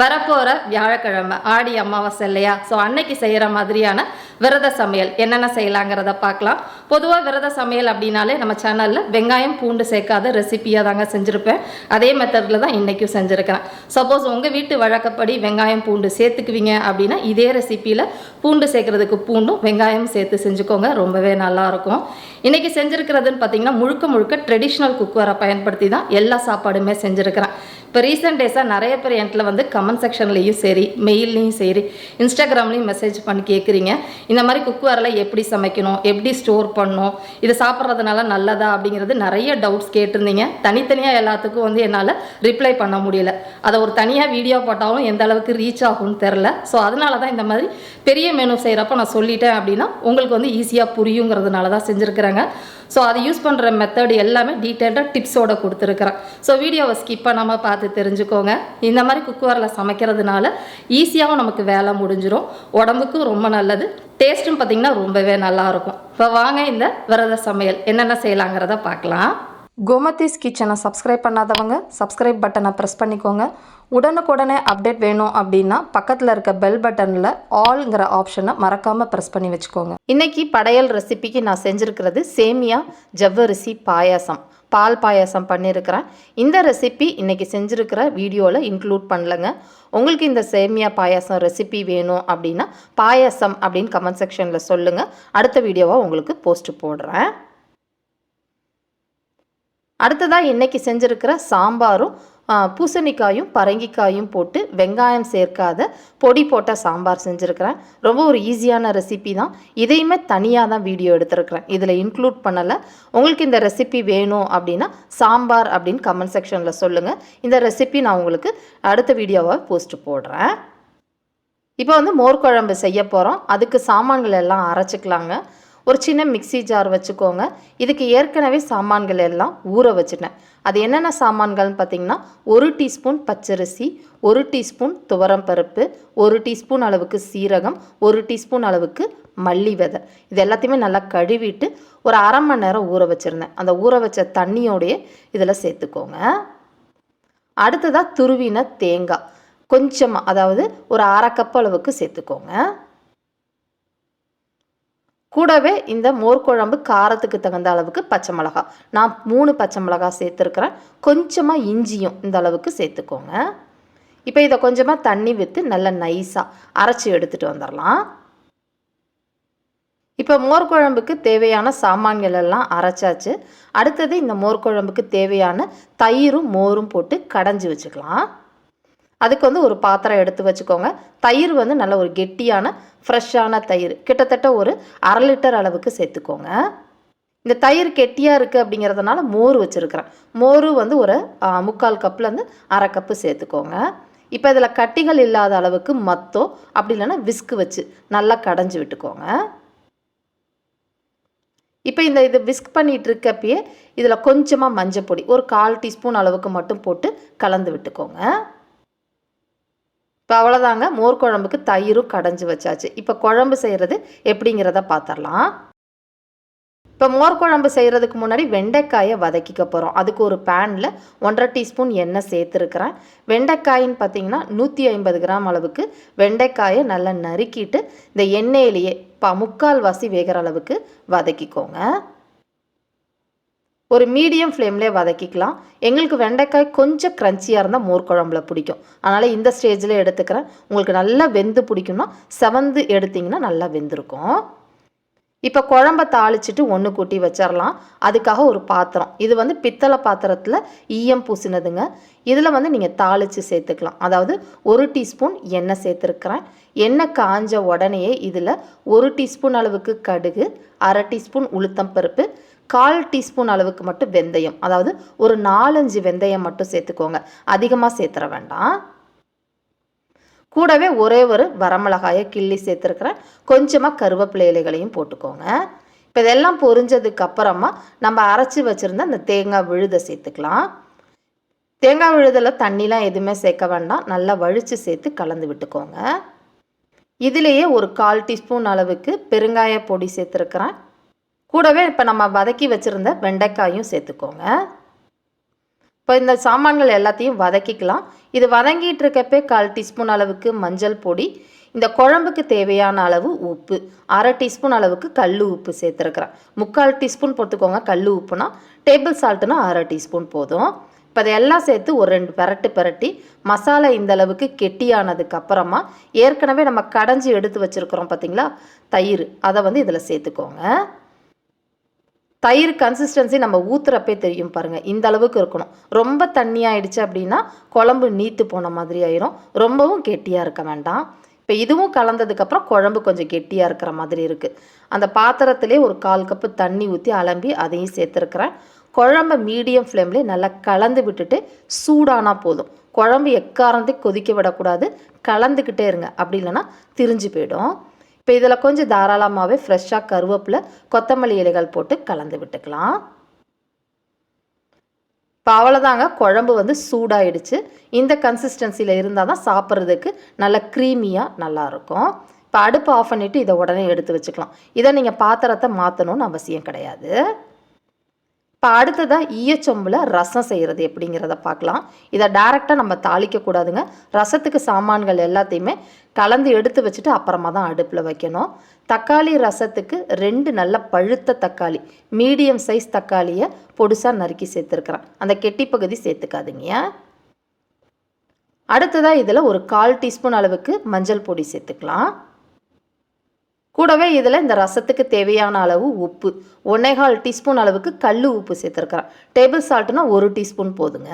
வரப்போகிற வியாழக்கிழமை ஆடி அமாவாசை இல்லையா? ஸோ அன்னைக்கு செய்கிற மாதிரியான விரத சமையல். என்னென்ன செய்யலாங்கிறத பார்க்கலாம். பொதுவாக விரத சமையல் அப்படின்னாலே நம்ம சேனலில் வெங்காயம் பூண்டு சேர்க்காத ரெசிபியாக தாங்க செஞ்சுருப்பேன். அதே மெத்தடில் தான் இன்றைக்கும் செஞ்சுருக்கிறேன். சப்போஸ் உங்கள் வீட்டு வழக்கப்படி வெங்காயம் பூண்டு சேர்த்துக்குவீங்க அப்படின்னா இதே ரெசிப்பியில் பூண்டு சேர்க்குறதுக்கு பூண்டும் வெங்காயம் சேர்த்து செஞ்சுக்கோங்க. ரொம்பவே நல்லாயிருக்கும் இன்றைக்கி செஞ்சுருக்கிறதுன்னு பார்த்தீங்கன்னா முழுக்க முழுக்க ட்ரெடிஷ்னல் குக்கரை பயன்படுத்தி தான் எல்லா சாப்பாடுமே செஞ்சுருக்கிறேன். இப்போ ரீசெண்ட் டேஸாக நிறைய பேர் என்கிட்ட வந்து கமெண்ட் செக்ஷன்லேயும் சரி மெயில்லையும் சரி இன்ஸ்டாகிராம்லேயும் மெசேஜ் பண்ணி கேட்குறீங்க இந்த மாதிரி குக்வேரில் எப்படி சமைக்கணும் எப்படி ஸ்டோர் பண்ணணும் இது சாப்பிட்றதுனால நல்லதா அப்படிங்கிறது நிறைய டவுட்ஸ் கேட்டிருந்தீங்க. தனித்தனியாக எல்லாத்துக்கும் வந்து என்னால் ரிப்ளை பண்ண முடியல. அதை ஒரு தனியாக வீடியோ போட்டாலும் எந்த அளவுக்கு ரீச் ஆகும்னு தெரில ஸோ அதனால தான் இந்த மாதிரி பெரிய மெனு செய்கிறப்ப நான் சொல்லிட்டேன் அப்படின்னா உங்களுக்கு வந்து ஈஸியாக புரியுங்கிறதுனால தான் செஞ்சுருக்குறாங்க. ஸோ அதை யூஸ் பண்ணுற மெத்தட் எல்லாமே டீட்டெயில்டாக டிப்ஸோட கொடுத்துருக்குறேன். ஸோ வீடியோவை ஸ்கிப் பண்ணாமல் பார்த்து தெரிஞ்சுக்கோங்க. இந்த மாதிரி குக்கரில் சமைக்கிறதுனால ஈஸியாகவும் நமக்கு வேலை முடிஞ்சிடும் உடம்புக்கும் ரொம்ப நல்லது. டேஸ்ட்டும் பார்த்திங்கன்னா ரொம்பவே நல்லாயிருக்கும் இப்போ வாங்க இந்த விரத சமையல். என்னென்ன செய்யலாங்கிறத பார்க்கலாம். கோமதிஸ் கிச்சனை சப்ஸ்கிரைப் பண்ணாதவங்க சப்ஸ்கிரைப் பட்டனை ப்ரெஸ் பண்ணிக்கோங்க. உடனுக்குடனே அப்டேட் வேணும் அப்படின்னா பக்கத்தில் இருக்க பெல் பட்டனில் ஆல்ங்கிற ஆப்ஷனை மறக்காமல் ப்ரெஸ் பண்ணி வச்சுக்கோங்க. இன்றைக்கி படையல் ரெசிபிக்கு நான் செஞ்சுருக்கிறது சேமியா ஜவ்வரிசி பாயாசம். பால் பாயாசம் பண்ணியிருக்கிறேன் இந்த ரெசிபி இன்றைக்கி செஞ்சுருக்கிற வீடியோவில் இன்க்ளூட் பண்ணலங்க. உங்களுக்கு இந்த சேமியா பாயாசம் ரெசிபி வேணும் அப்படின்னா பாயாசம் அப்படின்னு கமெண்ட் செக்ஷனில் சொல்லுங்கள் அடுத்த வீடியோவாக உங்களுக்கு போஸ்ட் போடுறேன். அடுத்ததாக இன்றைக்கி செஞ்சுருக்கிற சாம்பாரும் பூசணிக்காயும் பரங்கிக்காயும் போட்டு வெங்காயம் சேர்க்காத பொடி போட்ட சாம்பார் செஞ்சுருக்கிறேன். ரொம்ப ஒரு ஈஸியான ரெசிபி தான். இதையுமே தனியாக தான் வீடியோ எடுத்திருக்கிறேன். இதில் இன்க்ளூட் பண்ணலை. உங்களுக்கு இந்த ரெசிபி வேணும் அப்படின்னா சாம்பார் அப்படின்னு கமெண்ட் செக்ஷனில் சொல்லுங்கள் இந்த ரெசிபி நான் உங்களுக்கு அடுத்த வீடியோவாக போஸ்ட் போடுறேன். இப்போ வந்து மோர் குழம்பு செய்ய போகிறோம் அதுக்கு சாமான்கள் எல்லாம் அரைச்சிக்கலாங்க. ஒரு சின்ன மிக்ஸி ஜார் வச்சுக்கோங்க. இதுக்கு ஏற்கனவே சாமான்கள் எல்லாம் ஊற வச்சுட்டேன். அது என்னென்ன சாமான்கள்னு பார்த்தீங்கன்னா ஒரு டீஸ்பூன் பச்சரிசி ஒரு டீஸ்பூன் துவரம் பருப்பு ஒரு டீஸ்பூன் அளவுக்கு சீரகம் ஒரு டீஸ்பூன் அளவுக்கு மல்லி விதை. இது எல்லாத்தையுமே நல்லா கழுவிட்டு ஒரு அரை மணி நேரம் ஊற வச்சுருந்தேன். அந்த ஊற வச்ச தண்ணியோடைய இதில் சேர்த்துக்கோங்க. அடுத்ததாக துருவின தேங்காய். கொஞ்சமாக அதாவது ஒரு அரை கப் அளவுக்கு சேர்த்துக்கோங்க. கூடவே இந்த மோர் குழம்பு காரத்துக்கு தகுந்த அளவுக்கு பச்சை மிளகா. நான் மூணு பச்சை மிளகா சேர்த்துருக்குறேன். கொஞ்சமாக இஞ்சியும் இந்த அளவுக்கு சேர்த்துக்கோங்க. இப்போ இதை கொஞ்சமாக தண்ணி விற்று நல்லா நைஸாக அரைச்சி எடுத்துகிட்டு வந்துடலாம் இப்போ மோர் குழம்புக்கு தேவையான சாமான்கள் எல்லாம் அரைச்சாச்சு. அடுத்தது இந்த மோர் குழம்புக்கு தேவையான தயிரும் மோரும் போட்டு கடைஞ்சி வச்சுக்கலாம். அதுக்கு வந்து ஒரு பாத்திரம் எடுத்து வச்சுக்கோங்க. தயிர் வந்து நல்ல ஒரு கெட்டியான ஃப்ரெஷ்ஷான தயிர். கிட்டத்தட்ட ஒரு அரை லிட்டர் அளவுக்கு சேர்த்துக்கோங்க. இந்த தயிர் கெட்டியாக இருக்குது அப்படிங்கிறதுனால மோர் வச்சுருக்கிறேன். மோர் வந்து ஒரு முக்கால் கப்லேருந்து அரை கப்பு சேர்த்துக்கோங்க. இப்போ இதில் கட்டிகள் இல்லாத அளவுக்கு மத்தோ அப்படி இல்லைன்னா விஸ்கு வச்சு நல்லா கடைஞ்சி விட்டுக்கோங்க. இப்போ இந்த இது விஸ்க் பண்ணிகிட்டு இருக்கப்பயே இதில் கொஞ்சமாக மஞ்சள் பொடி ஒரு கால் டீஸ்பூன் அளவுக்கு மட்டும் போட்டு கலந்து விட்டுக்கோங்க. இப்போ அவ்வளோதாங்க மோர் குழம்புக்கு தயிரும் கடைஞ்சி வச்சாச்சு. இப்போ குழம்பு செய்கிறது எப்படிங்கிறத பார்த்துடலாம் இப்போ மோர் குழம்பு செய்கிறதுக்கு முன்னாடி வெண்டைக்காயை வதக்கிக்க போகிறோம் அதுக்கு ஒரு பேனில் ஒன்றரை டீஸ்பூன் எண்ணெய் சேர்த்துருக்கிறேன். வெண்டைக்காயின்னு பார்த்தீங்கன்னா நூற்றி ஐம்பது கிராம் அளவுக்கு வெண்டைக்காயை நல்லா நறுக்கிட்டு இந்த எண்ணெயிலேயே ப முக்கால் வாசி வேகிற அளவுக்கு வதக்கிக்கோங்க. ஒரு மீடியம் ஃப்ளேம்லேயே வதக்கிக்கலாம். எங்களுக்கு வெண்டைக்காய் கொஞ்சம் க்ரன்ச்சியாக இருந்தால் மோர் குழம்புல பிடிக்கும். அதனால் இந்த ஸ்டேஜில் எடுத்துக்கிறேன். உங்களுக்கு நல்லா வெந்து பிடிக்கும்னா செவந்து எடுத்திங்கன்னா நல்லா வெந்திருக்கும். இப்போ குழம்ப தாளிச்சிட்டு ஒன்று கூட்டி வச்சிடலாம் அதுக்காக ஒரு பாத்திரம். இது வந்து பித்தளை பாத்திரத்தில் ஈயம் பூசினதுங்க. இதில் வந்து நீங்கள் தாளித்து சேர்த்துக்கலாம். அதாவது ஒரு டீஸ்பூன் எண்ணெய் சேர்த்துருக்குறேன். எண்ணெய் காஞ்ச உடனேயே இதில் ஒரு டீஸ்பூன் அளவுக்கு கடுகு அரை டீஸ்பூன் உளுத்தம் பருப்பு கால் டீஸ்பூன் அளவுக்கு மட்டும் வெந்தயம். அதாவது ஒரு நாலஞ்சு வெந்தயம் மட்டும் சேர்த்துக்கோங்க. அதிகமாக சேர்த்துற வேண்டாம். கூடவே ஒரே ஒரு வரமிளகாயை கிள்ளி சேர்த்துருக்கிறேன் கொஞ்சமாக கருவேப்பிலை இலைகளையும் போட்டுக்கோங்க. இப்போ இதெல்லாம் பொரிஞ்சதுக்கு அப்புறமா நம்ம அரைச்சி வச்சுருந்த அந்த தேங்காய் விழுதை சேர்த்துக்கலாம். தேங்காய் விழுதில் தண்ணிலாம் எதுவுமே சேர்க்க வேண்டாம். நல்லா வழித்து சேர்த்து கலந்து விட்டுக்கோங்க. இதுலேயே ஒரு கால் டீஸ்பூன் அளவுக்கு பெருங்காய பொடி சேர்த்துருக்குறேன். கூடவே இப்போ நம்ம வதக்கி வச்சுருந்த வெண்டைக்காயும் சேர்த்துக்கோங்க. இப்போ இந்த சாமான்கள் எல்லாத்தையும் வதக்கிக்கலாம். இது வதங்கிட்டு இருக்கப்பே கால் டீஸ்பூன் அளவுக்கு மஞ்சள் பொடி இந்த குழம்புக்கு தேவையான அளவு உப்பு அரை டீஸ்பூன் அளவுக்கு கல் உப்பு சேர்த்துருக்குறேன். முக்கால் டீஸ்பூன் போட்டுக்கோங்க கல் உப்புனா டேபிள் சால்ட்டுனா அரை டீஸ்பூன் போதும். இப்போ இதெல்லாம் சேர்த்து ஒரு ரெண்டு பெரட்டு பெரட்டி மசாலா இந்த அளவுக்கு கெட்டியானதுக்கு அப்புறமா ஏற்கனவே நம்ம கடைஞ்சி எடுத்து வச்சுருக்குறோம் பார்த்தீங்களா தயிர் அதை வந்து இதில் சேர்த்துக்கோங்க. தயிர் கன்சிஸ்டன்சி நம்ம ஊற்றுறப்பே தெரியும் பாருங்கள் இந்த அளவுக்கு இருக்கணும். ரொம்ப தண்ணியாயிடுச்சு அப்படின்னா குழம்பு நீத்து போன மாதிரி ஆயிரும். ரொம்பவும் கெட்டியாக இருக்க வேண்டாம். இப்போ இதுவும் கலந்ததுக்கப்புறம் குழம்பு கொஞ்சம் கெட்டியாக இருக்கிற மாதிரி இருக்குது அந்த பாத்திரத்திலே ஒரு கால் கப்பு தண்ணி ஊற்றி அலம்பி அதையும் சேர்த்துருக்குறேன். குழம்ப மீடியம் ஃப்ளேம்லேயே நல்லா கலந்து விட்டுட்டு சூடானா போதும். குழம்பு எக்காரந்தையும் கொதிக்க விடக்கூடாது. கலந்துக்கிட்டே இருங்க. அப்படி இல்லைன்னா திரிஞ்சு போயிடும். இப்போ இதில் கொஞ்சம் தாராளமாகவே ஃப்ரெஷ்ஷாக கருவேப்பிலை கொத்தமல்லி இலைகள் போட்டு கலந்து விட்டுக்கலாம். இப்போ அவ்வளோதாங்க குழம்பு வந்து சூடாயிடுச்சு. இந்த கன்சிஸ்டன்சியில் இருந்தால் தான் சாப்பிட்றதுக்கு நல்ல க்ரீமியாக நல்லாயிருக்கும் இப்போ அடுப்பு ஆஃப் பண்ணிவிட்டு இதை உடனே எடுத்து வச்சுக்கலாம். இதை நீங்கள் பாத்திரத்தை மாற்றணும்னு அவசியம் கிடையாது. இப்போ அடுத்ததாக ஈயச்சொம்பில் ரசம் செய்கிறது எப்படிங்கிறத பார்க்கலாம். இதை டேரெக்டாக நம்ம தாளிக்கக்கூடாதுங்க ரசத்துக்கு சாமான்கள் எல்லாத்தையுமே கலந்து எடுத்து வச்சுட்டு அப்புறமா தான் அடுப்பில் வைக்கணும். தக்காளி ரசத்துக்கு ரெண்டு நல்ல பழுத்த தக்காளி மீடியம் சைஸ் தக்காளியை பொடுசாக நறுக்கி சேர்த்துருக்குறேன். அந்த கெட்டி பகுதி சேர்த்துக்காதுங்க. அடுத்ததாக இதில் ஒரு கால் டீஸ்பூன் அளவுக்கு மஞ்சள் பொடி சேர்த்துக்கலாம். கூடவே இதில் இந்த ரசத்துக்கு தேவையான அளவு உப்பு. ஒன்னேகால் டீஸ்பூன் அளவுக்கு கல் உப்பு சேர்த்துருக்குறேன். டேபிள் சால்ட்னா ஒரு டீஸ்பூன் போதுங்க.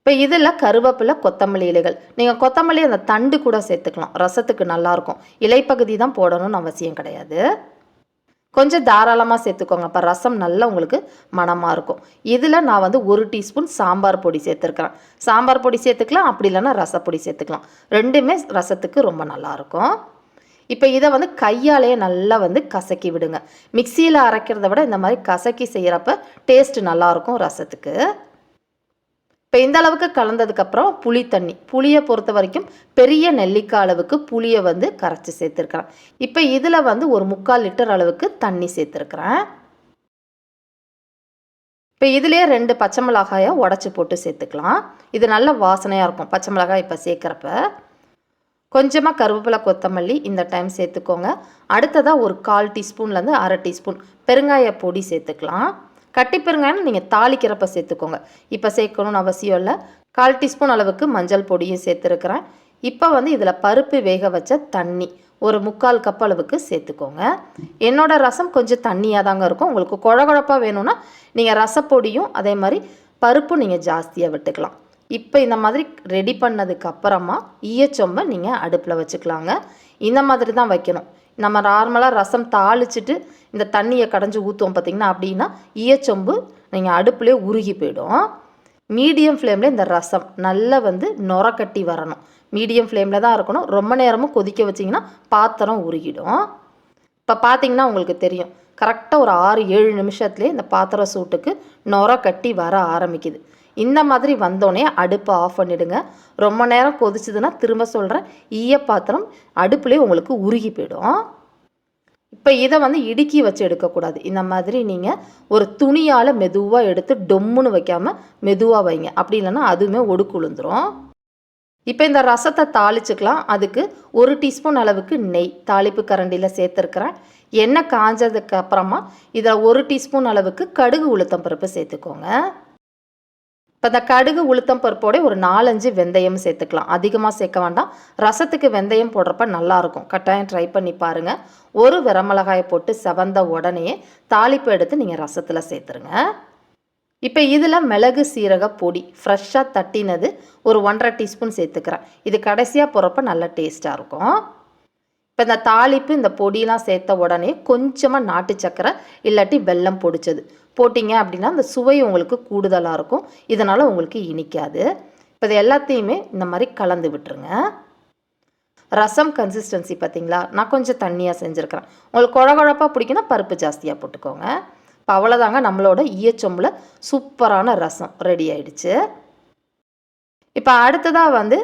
இப்போ இதில் கருவேப்பிலை கொத்தமல்லி இலைகள். நீங்கள் கொத்தமல்லி அந்த தண்டு கூட சேர்த்துக்கலாம். ரசத்துக்கு நல்லாயிருக்கும். இலைப்பகுதி தான் போடணும்னு அவசியம் கிடையாது. கொஞ்சம் தாராளமாக சேர்த்துக்கோங்க. அப்போ ரசம் நல்லா உங்களுக்கு மணமாக இருக்கும். இதில் நான் வந்து ஒரு டீஸ்பூன் சாம்பார் பொடி சேர்த்துருக்கிறேன். சாம்பார் பொடி சேர்த்துக்கலாம். அப்படி இல்லைன்னா ரசப்பொடி சேர்த்துக்கலாம். ரெண்டுமே ரசத்துக்கு ரொம்ப நல்லாயிருக்கும். இப்போ இதை வந்து கையாலேயே நல்லா வந்து கசக்கி விடுங்க. மிக்சியில் அரைக்கிறத விட இந்த மாதிரி கசக்கி செய்கிறப்ப டேஸ்ட் நல்லாயிருக்கும் ரசத்துக்கு. இப்போ இந்த அளவுக்கு கலந்ததுக்கப்புறம் புளி தண்ணி. புளியை பொறுத்த வரைக்கும் பெரிய நெல்லிக்காய் அளவுக்கு புளியை வந்து கரைச்சி சேர்த்துருக்குறேன் இப்போ இதில் வந்து ஒரு முக்கால் லிட்டர் அளவுக்கு தண்ணி சேர்த்துருக்குறேன். இப்போ இதுலேயே ரெண்டு பச்சை மிளகாயை உடச்சி போட்டு சேர்த்துக்கலாம். இது நல்ல வாசனையாக இருக்கும் பச்சை மிளகாய் இப்போ சேர்க்குறப்ப. கொஞ்சமாக கருவேப்பிலை கொத்தமல்லி இந்த டைம் சேர்த்துக்கோங்க. அடுத்ததாக ஒரு கால் டீஸ்பூன்லேருந்து அரை டீஸ்பூன் பெருங்காய பொடி சேர்த்துக்கலாம். கட்டி பெருங்காயம் நீங்கள் தாளிக்கிறப்ப சேர்த்துக்கோங்க. இப்போ சேர்க்கணும்னு அவசியம் இல்லை. கால் டீஸ்பூன் அளவுக்கு மஞ்சள் பொடியும் சேர்த்துருக்குறேன். இப்போ வந்து இதில் பருப்பு வேக வச்ச தண்ணி ஒரு முக்கால் கப் அளவுக்கு சேர்த்துக்கோங்க. என்னோடய ரசம் கொஞ்சம் தண்ணியாக தாங்க இருக்கும். உங்களுக்கு குழகுழப்பாக வேணும்னா நீங்கள் ரசப்பொடியும் அதே மாதிரி பருப்பும் நீங்கள் ஜாஸ்தியாக விட்டுக்கலாம். இப்போ இந்த மாதிரி ரெடி பண்ணதுக்கு அப்புறமா ஈயச்சொம்பை நீங்கள் அடுப்பில் வச்சுக்கலாங்க. இந்த மாதிரி தான் வைக்கணும். நம்ம நார்மலாக ரசம் தாளிச்சிட்டு இந்த தண்ணியை கடைஞ்சி ஊற்றுவோம் பார்த்தீங்கன்னா அப்படின்னா ஈயச்சொம்பு நீங்கள் அடுப்புலேயே உருகி போயிடும். மீடியம் ஃப்ளேமில் இந்த ரசம் நல்லா வந்து நுரக்கட்டி கட்டி வரணும். மீடியம் ஃப்ளேமில் தான் இருக்கணும். ரொம்ப நேரமும் கொதிக்க வச்சிங்கன்னா பாத்திரம் உருகிடும். இப்போ பார்த்தீங்கன்னா உங்களுக்கு தெரியும். கரெக்டாக ஒரு ஆறு ஏழு நிமிஷத்துலேயே இந்த பாத்திரம் சூட்டுக்கு நுர கட்டி வர ஆரம்பிக்குது. இந்த மாதிரி வந்தோடனே அடுப்பை ஆஃப் பண்ணிடுங்க. ரொம்ப நேரம் கொதிச்சுதுன்னா திரும்ப சொல்கிறேன் ஈய பாத்திரம் அடுப்புலேயே உங்களுக்கு உருகி போயிடும். இப்போ இதை வந்து இடுக்கி வச்சு எடுக்கக்கூடாது. இந்த மாதிரி நீங்கள் ஒரு துணியால் மெதுவாக எடுத்து டொம்முன்னு வைக்காமல் மெதுவாக வைங்க. அப்படி இல்லைன்னா அதுவுமே ஒடுக்குழுந்துரும் இப்போ இந்த ரசத்தை தாளிச்சுக்கலாம். அதுக்கு ஒரு டீஸ்பூன் அளவுக்கு நெய் தாளிப்பு கரண்டியில் சேர்த்துருக்குறேன். எண்ணெய் காஞ்சதுக்கு அப்புறமா இதில் ஒரு டீஸ்பூன் அளவுக்கு கடுகு உளுத்தம் பருப்பு சேர்த்துக்கோங்க. இப்போ இந்த கடுகு உளுத்தம் பருப்போட ஒரு நாலஞ்சு வெந்தயம் சேர்த்துக்கலாம். அதிகமாக சேர்க்க வேண்டாம். ரசத்துக்கு வெந்தயம் போடுறப்ப நல்லாயிருக்கும். கட்டாயம் ட்ரை பண்ணி பாருங்கள் ஒரு வரமிளகாயை போட்டு செவந்த உடனே தாளிப்பு எடுத்து நீங்கள் ரசத்தில் சேர்த்துருங்க. இப்போ இதில் மிளகு சீரக பொடி ஃப்ரெஷ்ஷாக தட்டினது ஒரு ஒன்றரை டீஸ்பூன் சேர்த்துக்கிறேன். இது கடைசியாக போகிறப்ப நல்ல டேஸ்ட்டாக இருக்கும். இப்போ இந்த தாளிப்பு இந்த பொடியெலாம் சேர்த்த உடனே கொஞ்சமாக நாட்டு சக்கரை இல்லாட்டி வெல்லம் பொடிச்சது. போட்டிங்க அப்படின்னா அந்த சுவை உங்களுக்கு கூடுதலாக இருக்கும். இதனால் உங்களுக்கு இனிக்காது. இப்போ இது எல்லாத்தையுமே இந்த மாதிரி கலந்து விட்டுருங்க. ரசம் கன்சிஸ்டன்சி பார்த்தீங்களா நான் கொஞ்சம் தண்ணியாக செஞ்சுருக்கிறேன். உங்களுக்கு குழகுழப்பாக பிடிக்குன்னா பருப்பு ஜாஸ்தியாக போட்டுக்கோங்க. இப்போ அவ்வளோதாங்க நம்மளோட ஈயச்சொம்பில் சூப்பரான ரசம் ரெடி ஆயிடுச்சு. இப்போ அடுத்ததாக வந்து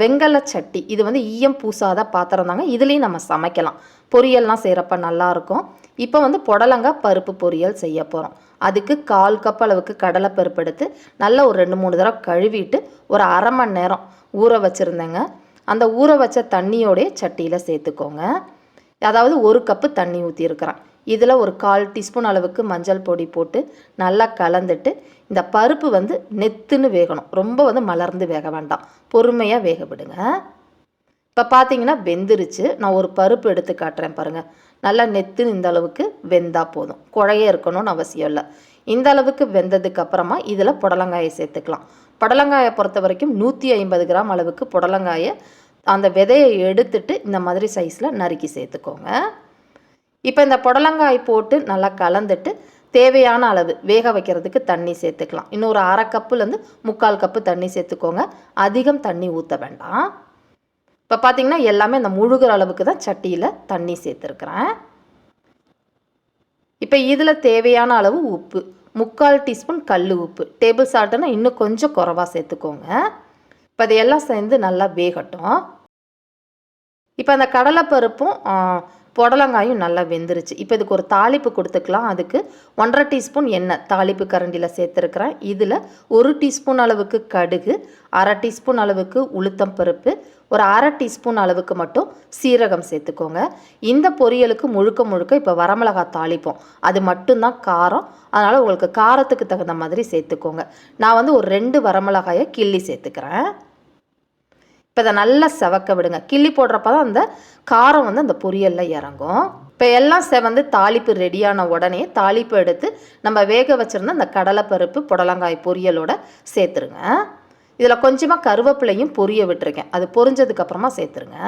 வெங்கல சட்டி. இது வந்து ஈயம் பூசாத பாத்திரம் தாங்க. இதுலேயும் நம்ம சமைக்கலாம். பொரியல்லாம் செய்கிறப்ப நல்லாயிருக்கும் இப்போ வந்து புடலங்காய் பருப்பு பொரியல் செய்ய போகிறோம் அதுக்கு கால் கப் அளவுக்கு கடலை பருப்பு எடுத்து நல்லா ஒரு ரெண்டு மூணு தடவை கழுவிட்டு ஒரு அரை மணி நேரம் ஊற வச்சுருந்தேங்க. அந்த ஊற வச்ச தண்ணியோடைய சட்டியில் சேர்த்துக்கோங்க. அதாவது ஒரு கப்பு தண்ணி ஊற்றிருக்கிறேன் இதில் ஒரு கால் டீஸ்பூன் அளவுக்கு மஞ்சள் பொடி போட்டு நல்லா கலந்துட்டு இந்த பருப்பு வந்து நெத்துன்னு வேகணும். ரொம்ப வந்து மலர்ந்து வேக வேண்டாம். பொறுமையாக வேக விடுங்க. இப்போ பார்த்தீங்கன்னா வெந்துருச்சு. நான் ஒரு பருப்பு எடுத்து காட்டுறேன் பாருங்கள் நல்லா நெத்துன்னு இந்த அளவுக்கு போதும். குழைய இருக்கணும்னு அவசியம் இல்லை. இந்த அளவுக்கு வெந்ததுக்கு அப்புறமா இதில் புடலங்காயை சேர்த்துக்கலாம். புடலங்காயை பொறுத்த வரைக்கும் நூற்றி ஐம்பது கிராம் அளவுக்கு புடலங்காயை அந்த விதையை எடுத்துட்டு இந்த மாதிரி சைஸில் நறுக்கி சேர்த்துக்கோங்க. இப்போ இந்த புடலங்காய் போட்டு நல்லா கலந்துட்டு தேவையான அளவு வேக வைக்கிறதுக்கு தண்ணி சேர்த்துக்கலாம். இன்னொரு அரை கப்புலேருந்து முக்கால் கப்பு தண்ணி சேர்த்துக்கோங்க. அதிகம் தண்ணி ஊற்ற வேண்டாம். இப்போ பார்த்தீங்கன்னா எல்லாமே இந்த முழுகிற அளவுக்கு தான் சட்டியில் தண்ணி சேர்த்துருக்குறேன். இப்போ இதில் தேவையான அளவு உப்பு முக்கால் டீஸ்பூன் கல் உப்பு டேபிள் சால்ட்டுன்னா இன்னும் கொஞ்சம் குறவாக சேர்த்துக்கோங்க. இப்போ அதையெல்லாம் சேர்ந்து நல்லா வேகட்டும். இப்போ அந்த கடலைப்பருப்பும் புடலங்காயும் நல்லா வெந்துருச்சு. இப்போ இதுக்கு ஒரு தாளிப்பு கொடுத்துக்கலாம். அதுக்கு ஒன்றரை டீஸ்பூன் எண்ணெய் தாளிப்பு கரண்டியில் சேர்த்துருக்குறேன். இதில் ஒரு டீஸ்பூன் அளவுக்கு கடுகு அரை டீஸ்பூன் அளவுக்கு உளுத்தம் பருப்பு ஒரு அரை டீஸ்பூன் அளவுக்கு மட்டும் சீரகம் சேர்த்துக்கோங்க. இந்த பொரியலுக்கு முழுக்க முழுக்க இப்போ வரமிளகாய் தாளிப்போம். அது மட்டும்தான் காரம். அதனால் உங்களுக்கு காரத்துக்கு தகுந்த மாதிரி சேர்த்துக்கோங்க. நான் வந்து ஒரு ரெண்டு வரமிளகாயை கிள்ளி சேர்த்துக்கிறேன். இப்போ இதை நல்லா செவக்க விடுங்க. கிள்ளி போடுறப்ப தான் அந்த காரம் வந்து அந்த பொரியலில் இறங்கும். இப்போ எல்லாம் செவந்து தாளிப்பு ரெடியான உடனே தாளிப்பு எடுத்து நம்ம வேக வச்சுருந்த அந்த கடலைப்பருப்பு புடலங்காய் பொரியலோட சேர்த்துருங்க. இதில் கொஞ்சமாக கருவேப்பிலையும் பொரிய விட்டுருக்கேன். அது பொரிஞ்சதுக்கப்புறமா சேர்த்துருங்க.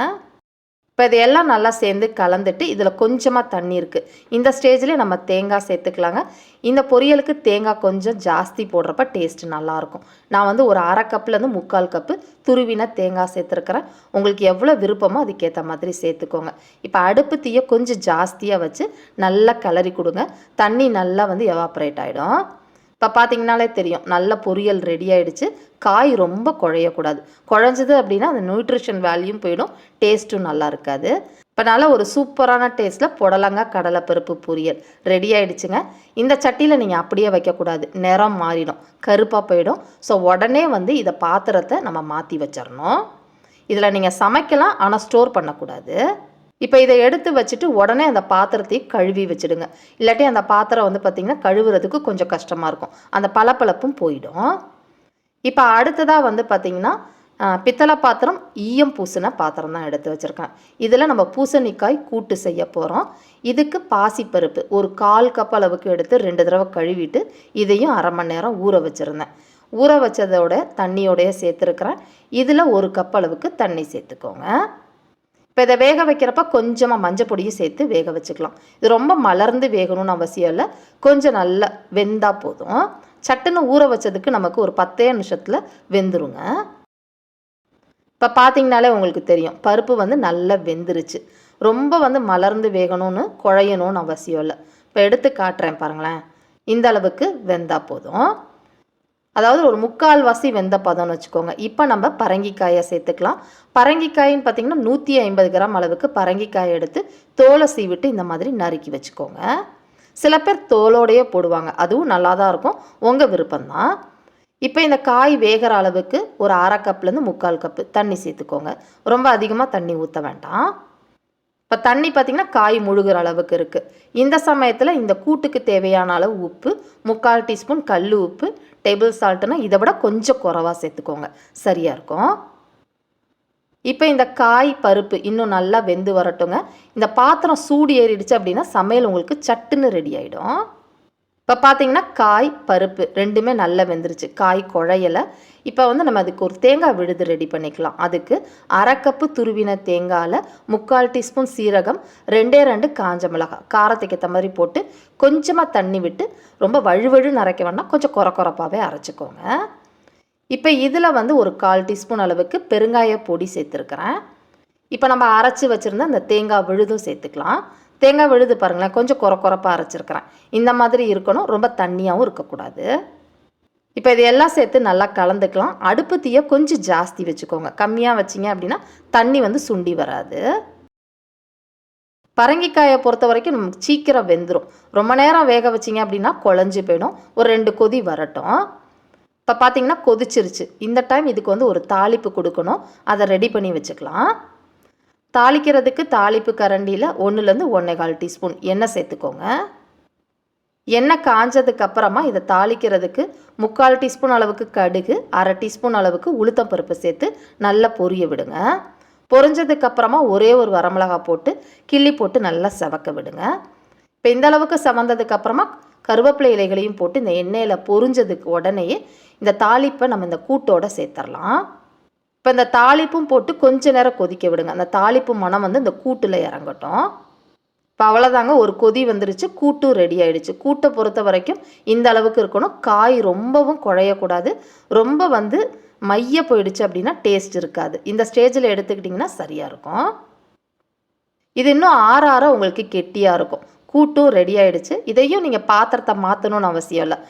இப்போ இதையெல்லாம் நல்லா சேர்ந்து கலந்துட்டு இதில் கொஞ்சமாக தண்ணி இருக்குது இந்த ஸ்டேஜ்லேயே நம்ம தேங்காய் சேர்த்துக்கலாங்க. இந்த பொரியலுக்கு தேங்காய் கொஞ்சம் ஜாஸ்தி போடுறப்ப டேஸ்ட் நல்லாயிருக்கும். நான் வந்து ஒரு அரை கப்லேருந்து முக்கால் கப்பு துருவின தேங்காய் சேர்த்துருக்குறேன். உங்களுக்கு எவ்வளோ விருப்பமோ அதுக்கேற்ற மாதிரி சேர்த்துக்கோங்க. இப்போ அடுப்பு தீயை கொஞ்சம் ஜாஸ்தியாக வச்சு நல்லா கிளறி கொடுங்க. தண்ணி நல்லா வந்து எவாப்ரேட் ஆகிடும் இப்போ பார்த்தீங்கனாலே தெரியும். நல்ல பொரியல் ரெடி ஆகிடுச்சு காய் ரொம்ப குழையக்கூடாது. குழஞ்சது அப்படின்னா அந்த நியூட்ரிஷன் வேல்யூம் போயிடும். டேஸ்ட்டும் நல்லா இருக்காது. இப்போ நல்ல ஒரு சூப்பரான டேஸ்ட்டில் புடலங்காய் கடலைப்பருப்பு பொரியல் ரெடி ஆகிடுச்சுங்க இந்த சட்டியில் நீங்கள் அப்படியே வைக்கக்கூடாது. நிறம் மாறிடும். கருப்பாக போயிடும். ஸோ உடனே வந்து இதை பாத்திரத்தை நம்ம மாற்றி வச்சிடணும். இதில் நீங்கள் சமைக்கலாம் ஆனால் ஸ்டோர் பண்ணக்கூடாது. இப்போ இதை எடுத்து வச்சுட்டு உடனே அந்த பாத்திரத்தையும் கழுவி வச்சுடுங்க. இல்லாட்டி அந்த பாத்திரம் வந்து பார்த்திங்கன்னா கழுவுறதுக்கு கொஞ்சம் கஷ்டமாக இருக்கும். அந்த பளபளப்பும் போயிடும். இப்போ அடுத்ததாக வந்து பார்த்திங்கன்னா பித்தளை பாத்திரம் ஈயம் பூசின பாத்திரம் தான் எடுத்து வச்சுருக்கேன். இதில் நம்ம பூசணிக்காய் கூட்டு செய்ய போகிறோம் இதுக்கு பாசிப்பருப்பு ஒரு கால் கப் அளவுக்கு எடுத்து ரெண்டு தடவை கழுவிட்டு இதையும் அரை மணி நேரம் ஊற வச்சுருந்தேன். ஊற வச்சதோட தண்ணியோடைய சேர்த்துருக்குறேன். இதில் ஒரு கப் அளவுக்கு தண்ணி சேர்த்துக்கோங்க. இப்போ இதை வேக வைக்கிறப்ப கொஞ்சமாக மஞ்சள் பொடியும் சேர்த்து வேக வச்சுக்கலாம். இது ரொம்ப மலர்ந்து வேகணும்னு அவசியம் இல்லை. கொஞ்சம் நல்லா வெந்தால் போதும். சட்டுன்னு ஊற வச்சதுக்கு நமக்கு ஒரு பத்தே நிமிஷத்தில் வெந்துருங்க. இப்போ பார்த்தீங்கனாலே உங்களுக்கு தெரியும். பருப்பு வந்து நல்லா வெந்துருச்சு. ரொம்ப வந்து மலர்ந்து வேகணும்னு குழையணும்னு அவசியம் இல்லை. இப்போ எடுத்து காட்டுறேன் பாருங்களேன். இந்த அளவுக்கு வெந்தால் போதும். அதாவது ஒரு முக்கால்வாசி வெந்த பதம்னு வச்சுக்கோங்க. இப்போ நம்ம பரங்கிக்காயை சேர்த்துக்கலாம். பரங்கிக்காயின்னு பார்த்தீங்கன்னா நூற்றி ஐம்பது கிராம் அளவுக்கு பரங்கிக்காயை எடுத்து தோலை சீவிட்டு இந்த மாதிரி நறுக்கி வச்சுக்கோங்க. சில பேர் தோலோடையே போடுவாங்க. அதுவும் நல்லா தான் இருக்கும். உங்கள் விருப்பம்தான். இப்போ இந்த காய் வேகிற அளவுக்கு ஒரு அரை கப்லேருந்து முக்கால் கப்பு தண்ணி சேர்த்துக்கோங்க. ரொம்ப அதிகமாக தண்ணி ஊற்ற வேண்டாம். இப்போ தண்ணி பார்த்திங்கன்னா காய் முழுகிற அளவுக்கு இருக்குது இந்த சமயத்தில் இந்த கூட்டுக்கு தேவையான அளவு உப்பு முக்கால் டீஸ்பூன் கல் உப்பு டேபிள் சால்ட்டுனா இதை விட கொஞ்சம் குறவாக சேர்த்துக்கோங்க. சரியாக இருக்கும்? இப்போ இந்த காய் பருப்பு இன்னும் நல்லா வெந்து வரட்டுங்க. இந்த பாத்திரம் சூடு ஏறிடுச்சு அப்படின்னா சமையல் உங்களுக்கு சட்டுன்னு ரெடி ஆகிடும் இப்போ பார்த்தீங்கன்னா காய் பருப்பு ரெண்டுமே நல்லா வெந்துருச்சு. காய் குழையலை. இப்போ வந்து நம்ம அதுக்கு ஒரு தேங்காய் விழுது ரெடி பண்ணிக்கலாம். அதுக்கு அரை கப்பு துருவின தேங்காயில் முக்கால் டீஸ்பூன் சீரகம் ரெண்டே ரெண்டு காஞ்ச மிளகாய். காரத்துக்கு ஏற்ற மாதிரி போட்டு கொஞ்சமாக தண்ணி விட்டு ரொம்ப வழுவழு நரைக்க வேண்டாம் கொஞ்சம் குற குறப்பாகவே அரைச்சிக்கோங்க. இப்போ இதில் வந்து ஒரு கால் டீஸ்பூன் அளவுக்கு பெருங்காய பொடி சேர்த்துருக்குறேன். இப்போ நம்ம அரைச்சி வச்சுருந்த அந்த தேங்காய் விழுதும் சேர்த்துக்கலாம். தேங்காய் விழுது பாருங்களேன். கொஞ்சம் குறை குறைப்பாக அரைச்சிருக்கிறேன். இந்த மாதிரி இருக்கணும். ரொம்ப தண்ணியாகவும் இருக்கக்கூடாது. இப்போ இது எல்லாம் சேர்த்து நல்லா கலந்துக்கலாம். அடுப்பு தீயை கொஞ்சம் ஜாஸ்தி வச்சுக்கோங்க. கம்மியாக வச்சிங்க அப்படின்னா தண்ணி வந்து சுண்டி வராது. பரங்கிக்காயை பொறுத்த வரைக்கும் நமக்கு சீக்கிரம் வெந்துடும் ரொம்ப நேரம் வேக வச்சிங்க அப்படின்னா குழஞ்சி போயிடும். ஒரு ரெண்டு கொதி வரட்டும். இப்போ பார்த்தீங்கன்னா கொதிச்சிருச்சு. இந்த டைம் இதுக்கு வந்து ஒரு தாளிப்பு கொடுக்கணும். அதை ரெடி பண்ணி வச்சுக்கலாம். தாளிக்கிறதுக்கு தாளிப்பு கரண்டியில் ஒன்றுலேருந்து ஒன்றே கால் டீஸ்பூன் எண்ணெய் சேர்த்துக்கோங்க. எண்ணெய் காஞ்சதுக்கு அப்புறமா இதை தாளிக்கிறதுக்கு முக்கால் டீஸ்பூன் அளவுக்கு கடுகு அரை டீஸ்பூன் அளவுக்கு உளுத்தம் பருப்பு சேர்த்து நல்லா பொரிய விடுங்க. பொரிஞ்சதுக்கப்புறமா ஒரே ஒரு வரமிளகா போட்டு கிள்ளி போட்டு நல்லா செவக்க விடுங்க. இப்போ இந்த அளவுக்கு செவந்ததுக்கு அப்புறமா கருவேப்பிலை இலைகளையும் போட்டு இந்த எண்ணெயில் பொரிஞ்சதுக்கு உடனேயே இந்த தாளிப்பை நம்ம இந்த கூட்டோட சேர்த்துடலாம் இப்போ இந்த தாளிப்பும் போட்டு கொஞ்ச நேரம் கொதிக்க விடுங்க. அந்த தாளிப்பு மனம் வந்து இந்த கூட்டில் இறங்கட்டும். இப்போ அவ்வளோதாங்க ஒரு கொதி வந்துருச்சு கூட்டும் ரெடி ஆயிடுச்சு. கூட்டை பொறுத்த வரைக்கும் இந்த அளவுக்கு இருக்கணும். காய் ரொம்பவும் குழையக்கூடாது. ரொம்ப வந்து மைய போயிடுச்சு அப்படின்னா டேஸ்ட் இருக்காது. இந்த ஸ்டேஜில் எடுத்துக்கிட்டிங்கன்னா சரியாக இருக்கும். இது இன்னும் ஆற ஆற உங்களுக்கு கெட்டியாக இருக்கும். கூட்டும் ரெடி ஆயிடுச்சு. இதையும் நீங்கள் பாத்திரத்தை மாற்றணும்னு அவசியம் இல்லை.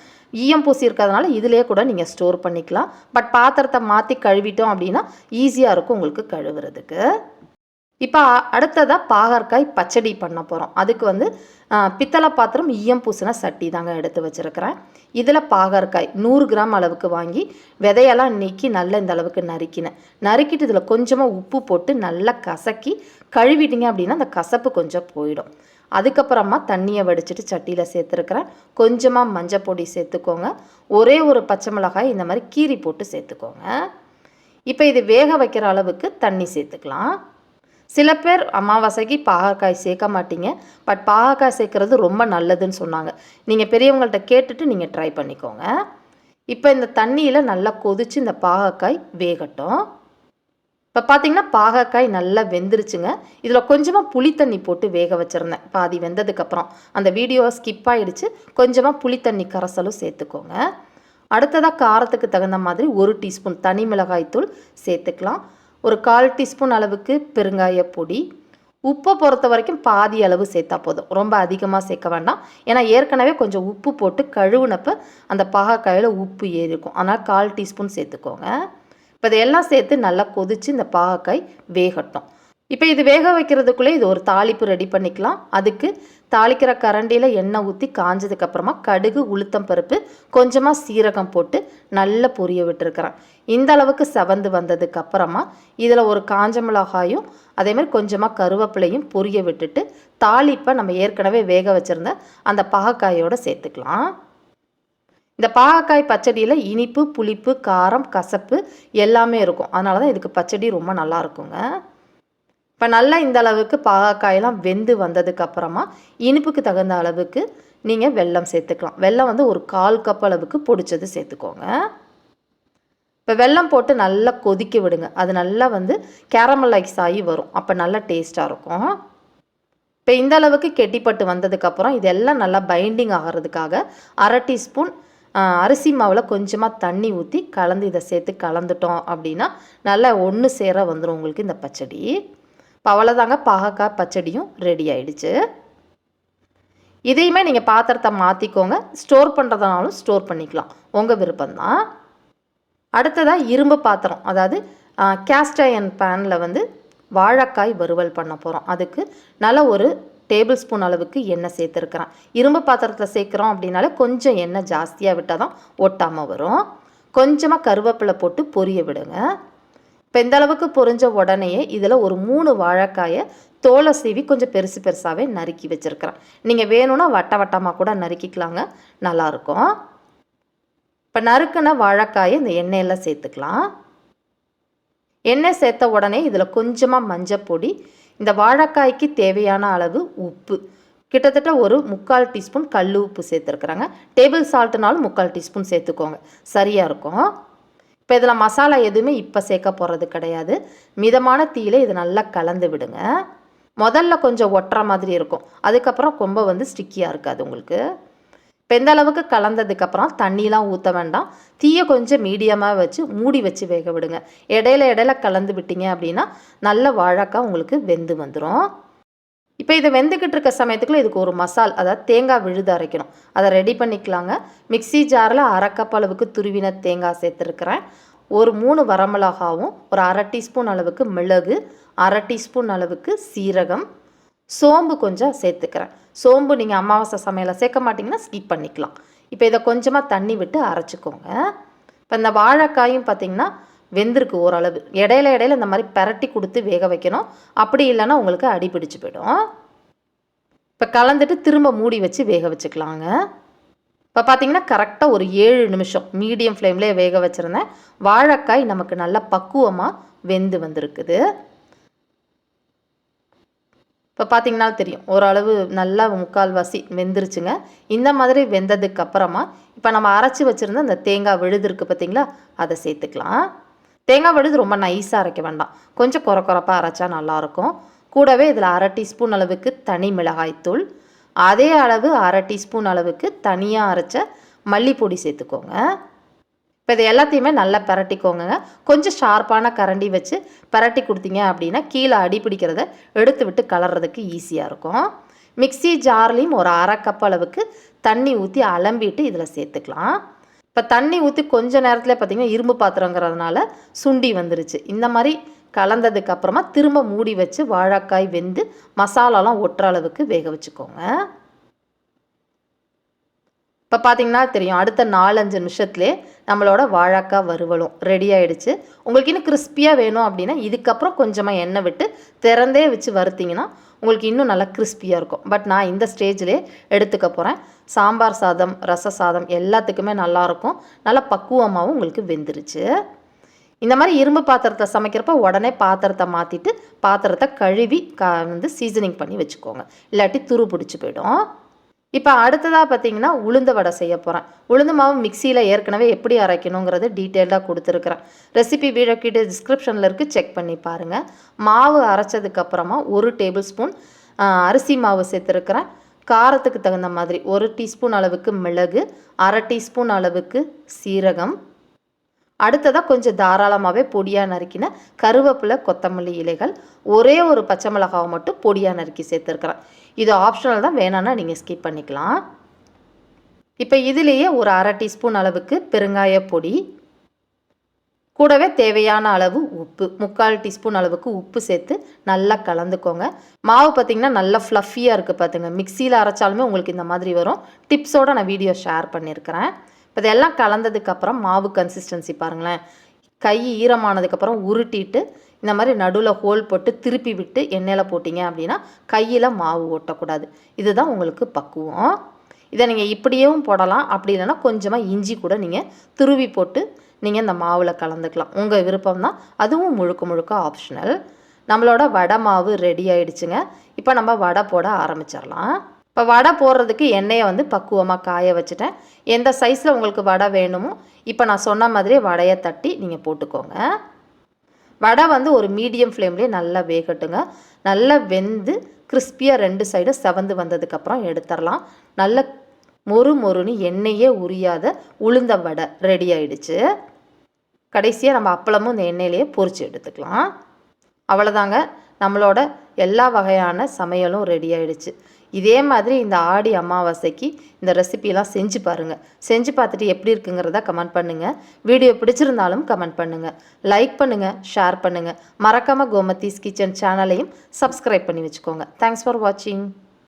ஈயம் பூசி இருக்கிறதுனால இதிலே கூட நீங்கள் ஸ்டோர் பண்ணிக்கலாம். பட் பாத்திரத்தை மாற்றி கழுவிட்டோம் அப்படின்னா ஈஸியாக இருக்கும் உங்களுக்கு கழுவுறதுக்கு. இப்போ அடுத்ததாக பாகற்காய் பச்சடி பண்ண போகிறோம் அதுக்கு வந்து பித்தளை பாத்திரம் ஈயம் பூசின சட்டி தாங்க எடுத்து வச்சுருக்கிறேன். இதில் பாகற்காய் நூறு கிராம் அளவுக்கு வாங்கி விதையெல்லாம் நீக்கி நல்லா இந்த அளவுக்கு நறுக்கினேன். நறுக்கிட்டு இதில் கொஞ்சமாக உப்பு போட்டு நல்லா கசக்கி கழுவிட்டீங்க அப்படின்னா அந்த கசப்பு கொஞ்சம் போயிடும். அதுக்கப்புறமா தண்ணியை வடிச்சிட்டு சட்டியில் சேர்த்துருக்குறேன். கொஞ்சமாக மஞ்சள் பொடி சேர்த்துக்கோங்க. ஒரே ஒரு பச்சை மிளகாய் இந்த மாதிரி கீரி போட்டு சேர்த்துக்கோங்க. இப்போ இது வேக வைக்கிற அளவுக்கு தண்ணி சேர்த்துக்கலாம். சில பேர் அமாவாசைக்கு பாகக்காய் சேர்க்க மாட்டீங்க. பட் பாகக்காய் சேர்க்கறது ரொம்ப நல்லதுன்னு சொன்னாங்க. நீங்கள் பெரியவங்கள்ட்ட கேட்டுட்டு நீங்கள் ட்ரை பண்ணிக்கோங்க. இப்போ இந்த தண்ணியில் நல்லா கொதிச்சு இந்த பாகக்காய் வேகட்டும். இப்போ பார்த்தீங்கன்னா பாகக்காய் நல்லா வெந்துருச்சுங்க. இதில் கொஞ்சமாக புளி தண்ணி போட்டு வேக வச்சுருந்தேன். பாதி வெந்ததுக்கப்புறம் அந்த வீடியோவை ஸ்கிப் ஆகிடுச்சு கொஞ்சமாக புளி தண்ணி கரைசலும் சேர்த்துக்கோங்க. அடுத்ததாக காரத்துக்கு தகுந்த மாதிரி ஒரு டீஸ்பூன் தனி மிளகாய் தூள் சேர்த்துக்கலாம். ஒரு கால் டீஸ்பூன் அளவுக்கு பெருங்காய பொடி. உப்பை பொறுத்த வரைக்கும் பாதி அளவு சேர்த்தா போதும். ரொம்ப அதிகமாக சேர்க்க வேண்டாம். ஏன்னா ஏற்கனவே கொஞ்சம் உப்பு போட்டு கழுவுனப்போ அந்த பாகக்காயில் உப்பு ஏறிக்கும் ஆனால் அதனால் கால் டீஸ்பூன் சேர்த்துக்கோங்க. இப்போ இதையெல்லாம் சேர்த்து நல்லா கொதித்து இந்த பாகக்காய் வேகட்டும். இப்போ இது வேக வைக்கிறதுக்குள்ளே இது ஒரு தாளிப்பு ரெடி பண்ணிக்கலாம். அதுக்கு தாளிக்கிற கரண்டியில் எண்ணெய் ஊற்றி காஞ்சதுக்கப்புறமா கடுகு உளுத்தம் பருப்பு கொஞ்சமாக சீரகம் போட்டு நல்லா பொரிய விட்டுருக்கிறேன். இந்த அளவுக்கு செவந்து வந்ததுக்கப்புறமா இதில் ஒரு காஞ்ச மிளகாயும் அதேமாதிரி கொஞ்சமாக கருவேப்பிலையும் பொரிய விட்டுட்டு தாளிப்பை நம்ம ஏற்கனவே வேக வச்சுருந்த அந்த பாகக்காயோடு சேர்த்துக்கலாம். இந்த பாகக்காய் பச்சடியில் இனிப்பு புளிப்பு காரம் கசப்பு எல்லாமே இருக்கும். அதனால தான் இதுக்கு பச்சடி ரொம்ப நல்லா இருக்குங்க. இப்போ நல்லா இந்த அளவுக்கு பாகக்காயெல்லாம் வெந்து வந்ததுக்கு அப்புறமா இனிப்புக்கு தகுந்த அளவுக்கு நீங்கள் வெல்லம் சேர்த்துக்கலாம். வெல்லம் வந்து ஒரு கால் கப் அளவுக்கு பொடிச்சது சேர்த்துக்கோங்க. இப்போ வெல்லம் போட்டு நல்லா கொதிக்க விடுங்க. அது நல்லா வந்து கேரமலைஸ் ஆகி வரும். அப்போ நல்லா டேஸ்ட்டாக இருக்கும். இப்போ இந்த அளவுக்கு கெட்டிப்பட்டு வந்ததுக்கப்புறம் இதெல்லாம் நல்லா பைண்டிங் ஆகிறதுக்காக அரை டீஸ்பூன் அரிசி மாவில் கொஞ்சமாக தண்ணி ஊற்றி கலந்து இதை சேர்த்து கலந்துட்டோம் அப்படின்னா நல்லா ஒன்று சேர வந்துடும் உங்களுக்கு இந்த பச்சடி. இப்போ அவ்வளோதாங்க பாகக்காய் பச்சடியும் ரெடி ஆயிடுச்சு. இதையுமே நீங்கள் பாத்திரத்தை மாற்றிக்கோங்க ஸ்டோர் பண்ணுறதுனாலும் ஸ்டோர் பண்ணிக்கலாம். உங்கள் விருப்பம்தான். அடுத்ததாக இரும்பு பாத்திரம். அதாவது கேஸ்ட் அயன் பேனில் வந்து வாழைக்காய் வறுவல் பண்ண போகிறோம் அதுக்கு நல்ல ஒரு டேபிள் ஸ்பூன் அளவுக்கு எண்ணெய் சேர்த்துருக்குறேன். இரும்பு பாத்திரத்தில் சேர்க்குறோம் அப்படின்னாலே கொஞ்சம் எண்ணெய் ஜாஸ்தியாக விட்டால் தான் ஒட்டாமல் வரும். கொஞ்சமாக கருவேப்பிலை போட்டு பொரிய விடுங்க. இப்போ இந்த அளவுக்கு பொரிஞ்ச உடனேயே இதில் ஒரு மூணு வாழைக்காயை தோலை சீவி கொஞ்சம் பெருசு பெருசாகவே நறுக்கி வச்சுருக்கிறேன். நீங்கள் வேணும்னா வட்ட வட்டமாக கூட நறுக்கிக்கலாங்க. நல்லாயிருக்கும் இப்போ நறுக்குன வாழைக்காயை இந்த எண்ணெயில் சேர்த்துக்கலாம். எண்ணெய் சேர்த்த உடனே இதில் கொஞ்சமாக மஞ்சள் பொடி இந்த வாழைக்காய்க்கு தேவையான அளவு உப்பு. கிட்டத்தட்ட ஒரு முக்கால் டீஸ்பூன் கல் உப்பு சேர்த்துருக்குறாங்க. டேபிள் சால்ட்டுனாலும் முக்கால் டீஸ்பூன் சேர்த்துக்கோங்க. சரியாக இருக்கும். இப்போ இதில் மசாலா எதுவுமே இப்போ சேர்க்க போகிறது கிடையாது. மிதமான தீயில இது நல்லா கலந்து விடுங்க. முதல்ல கொஞ்சம் ஒட்டுற மாதிரி இருக்கும். அதுக்கப்புறம் கொம்பை வந்து ஸ்டிக்கியாக இருக்காது உங்களுக்கு. இப்போ இந்த அளவுக்கு கலந்ததுக்கப்புறம் தண்ணிலாம் ஊற்ற வேண்டாம். தீயை கொஞ்சம் மீடியமாக வச்சு மூடி வச்சு வேக விடுங்க. இடையில இடையில கலந்து விட்டீங்க அப்படின்னா நல்ல வாழைக்காய் உங்களுக்கு வெந்து வந்துடும் இப்போ இதை வெந்துக்கிட்டு இருக்க சமயத்துக்குள்ள இதுக்கு ஒரு மசால் அதாவது தேங்காய் விழுது அரைக்கணும். அதை ரெடி பண்ணிக்கலாங்க. மிக்ஸி ஜாரில் அரைக்கப் அளவுக்கு துருவின தேங்காய் சேர்த்துருக்குறேன். ஒரு மூணு வரமிளகாவும் ஒரு அரை டீஸ்பூன் அளவுக்கு மிளகு அரை டீஸ்பூன் அளவுக்கு சீரகம் சோம்பு கொஞ்சம் சேர்த்துக்கிறேன். சோம்பு நீங்கள் அமாவாசை சமையலில் சேர்க்க மாட்டிங்கன்னா ஸ்கிப் பண்ணிக்கலாம். இப்போ இதை கொஞ்சமாக தண்ணி விட்டு அரைச்சிக்கோங்க. இப்போ இந்த வாழைக்காயும் பார்த்தீங்கன்னா வெந்திருக்கு ஓரளவு. இடையில இடையில இந்த மாதிரி பரட்டி கொடுத்து வேக வைக்கணும். அப்படி இல்லைன்னா உங்களுக்கு அடி பிடிச்சு போயிடும். இப்போ கலந்துட்டு திரும்ப மூடி வச்சு வேக வச்சுக்கலாங்க. இப்போ பார்த்தீங்கன்னா கரெக்டாக ஒரு ஏழு நிமிஷம் மீடியம் ஃப்ளேம்லேயே வேக வச்சுருந்தேன். வாழைக்காய் நமக்கு நல்லா பக்குவமாக வெந்து வந்திருக்குது. இப்போ பார்த்தீங்கன்னா தெரியும். ஓரளவு நல்லா முக்கால்வாசி வெந்துருச்சுங்க. இந்த மாதிரி வெந்ததுக்கு அப்புறமா இப்போ நம்ம அரைச்சி வச்சுருந்த அந்த தேங்காய் விழுது இருக்குது பார்த்தீங்களா அதை சேர்த்துக்கலாம். தேங்காய் விழுது ரொம்ப நைஸாக அரைக்க வேண்டாம். கொஞ்சம் குறை குறைப்பாக அரைச்சா நல்லாயிருக்கும் கூடவே இதில் அரை டீஸ்பூன் அளவுக்கு தனி மிளகாய்த்தூள் அதே அளவு அரை டீஸ்பூன் அளவுக்கு தனியாக அரைச்ச மல்லிப்பொடி சேர்த்துக்கோங்க. இப்போ இது எல்லாத்தையுமே நல்லா பரட்டிக்கோங்க கொஞ்சம் ஷார்ப்பான கரண்டி வச்சு பரட்டி கொடுத்தீங்க அப்படின்னா கீழே அடி பிடிக்கிறத எடுத்து விட்டு கலர்றதுக்கு ஈஸியாக இருக்கும். மிக்சி ஜார்லேயும் ஒரு அரை கப் அளவுக்கு தண்ணி ஊற்றி அலம்பிட்டு இதில் சேர்த்துக்கலாம். இப்போ தண்ணி ஊற்றி கொஞ்ச நேரத்தில் பார்த்தீங்கன்னா இரும்பு பாத்திரங்கிறதுனால சுண்டி வந்துருச்சு. இந்த மாதிரி கலந்ததுக்கு அப்புறமா திரும்ப மூடி வச்சு வாழைக்காய் வெந்து மசாலாலாம் ஒட்டுற அளவுக்கு வேக வச்சுக்கோங்க. இப்போ பார்த்தீங்கன்னா தெரியும் அடுத்த நாலஞ்சு நிமிஷத்துலேயே நம்மளோட வாழைக்காய் வறுவலும் ரெடி ஆகிடுச்சு உங்களுக்கு இன்னும் கிறிஸ்பியாக வேணும் அப்படின்னா இதுக்கப்புறம் கொஞ்சமாக எண்ணெய் விட்டு திறந்தே வச்சு வறுத்தீங்கன்னா உங்களுக்கு இன்னும் நல்லா கிறிஸ்பியாக இருக்கும். பட் நான் இந்த ஸ்டேஜ்லேயே எடுத்துக்க போகிறேன் சாம்பார் சாதம் ரச சாதம் எல்லாத்துக்குமே நல்லாயிருக்கும் நல்லா பக்குவமாகவும் உங்களுக்கு வெந்துருச்சு. இந்த மாதிரி இரும்பு பாத்திரத்தை சமைக்கிறப்ப உடனே பாத்திரத்தை மாற்றிட்டு பாத்திரத்தை கழுவி க வந்து சீசனிங் பண்ணி வச்சுக்கோங்க. இல்லாட்டி துரு பிடிச்சி போயிடும். இப்போ அடுத்ததாக பார்த்தீங்கன்னா உளுந்த வடை செய்ய போகிறேன் உளுந்து மாவு மிக்சியில் ஏற்கனவே எப்படி அரைக்கணுங்கிறது டீட்டெயில்டாக கொடுத்துருக்குறேன். ரெசிபி வீடியோ கீழே டிஸ்கிரிப்ஷனில் இருக்குது செக் பண்ணி பாருங்கள் மாவு அரைச்சதுக்கப்புறமா ஒரு டேபிள் ஸ்பூன் அரிசி மாவு சேர்த்துருக்குறேன். காரத்துக்கு தகுந்த மாதிரி ஒரு டீஸ்பூன் அளவுக்கு மிளகு அரை டீஸ்பூன் அளவுக்கு சீரகம். அடுத்ததாக கொஞ்சம் தாராளமாகவே பொடியாக நறுக்கின கருவேப்பிலை கொத்தமல்லி இலைகள். ஒரே ஒரு பச்சை மிளகாவை மட்டும் பொடியாக நறுக்கி சேர்த்துருக்குறேன். இது ஆப்ஷனல் தான் வேணான்னா நீங்கள் ஸ்கிப் பண்ணிக்கலாம். இப்போ இதுலேயே ஒரு அரை டீஸ்பூன் அளவுக்கு பெருங்காய பொடி கூடவே தேவையான அளவு உப்பு முக்கால் டீஸ்பூன் அளவுக்கு உப்பு சேர்த்து நல்லா கலந்துக்கோங்க. மாவு பார்த்திங்கன்னா நல்லா ஃப்ளஃபியாக இருக்குது பார்த்துங்க மிக்சியில் அரைச்சாலுமே உங்களுக்கு இந்த மாதிரி வரும். டிப்ஸோடு நான் வீடியோ ஷேர் பண்ணியிருக்கிறேன் இப்போ இதெல்லாம் கலந்ததுக்கப்புறம் மாவு கன்சிஸ்டன்சி பாருங்களேன். கை ஈரமானதுக்கப்புறம் உருட்டிட்டு இந்த மாதிரி நடுவில் ஹோல் போட்டு திருப்பி விட்டு எண்ணெயில் போட்டிங்க அப்படின்னா கையில் மாவு ஓட்டக்கூடாது. இதுதான் உங்களுக்கு பக்குவம். இதை நீங்கள் இப்படியும் போடலாம். அப்படி இல்லைன்னா கொஞ்சமாக இஞ்சி கூட நீங்கள் துருவி போட்டு நீங்கள் இந்த மாவில் கலந்துக்கலாம். உங்கள் விருப்பம் தான். அதுவும் முழுக்க முழுக்க ஆப்ஷனல் நம்மளோட வடை மாவு ரெடி ஆயிடுச்சுங்க. இப்போ நம்ம வடை போட ஆரம்பிச்சிடலாம். இப்போ வடை போடுறதுக்கு எண்ணெயை வந்து பக்குவமாக காய வச்சுட்டேன். எந்த சைஸில் உங்களுக்கு வடை வேணுமோ இப்போ நான் சொன்ன மாதிரியே வடையை தட்டி நீங்கள் போட்டுக்கோங்க. வடை வந்து ஒரு மீடியம் ஃப்ளேம்லேயே நல்லா வேகட்டுங்க. நல்லா வெந்து கிறிஸ்பியாக ரெண்டு சைடும் செவந்து வந்ததுக்கப்புறம் எடுத்துடலாம் நல்ல மொறு மொறுன்னு எண்ணெயே உரியாத உளுந்த வடை ரெடி ஆயிடுச்சு. கடைசியாக நம்ம அப்பளமும் இந்த எண்ணெயிலேயே பொறிச்சு எடுத்துக்கலாம். அவ்வளோதாங்க நம்மளோட எல்லா வகையான சமையலும் ரெடி ஆயிடுச்சு. இதே மாதிரி இந்த ஆடி அமாவாசைக்கு இந்த ரெசிபிலாம் செஞ்சு பாருங்கள் செஞ்சு பார்த்துட்டு எப்படி இருக்குங்கிறத கமெண்ட் பண்ணுங்கள் வீடியோ பிடிச்சிருந்தாலும் கமெண்ட் பண்ணுங்கள் லைக் பண்ணுங்கள் ஷேர் பண்ணுங்கள் மறக்காமல் கோமத்தீஸ் கிச்சன் சேனலையும் சப்ஸ்கிரைப் பண்ணி வச்சுக்கோங்க. தேங்க்ஸ் ஃபார் வாட்சிங்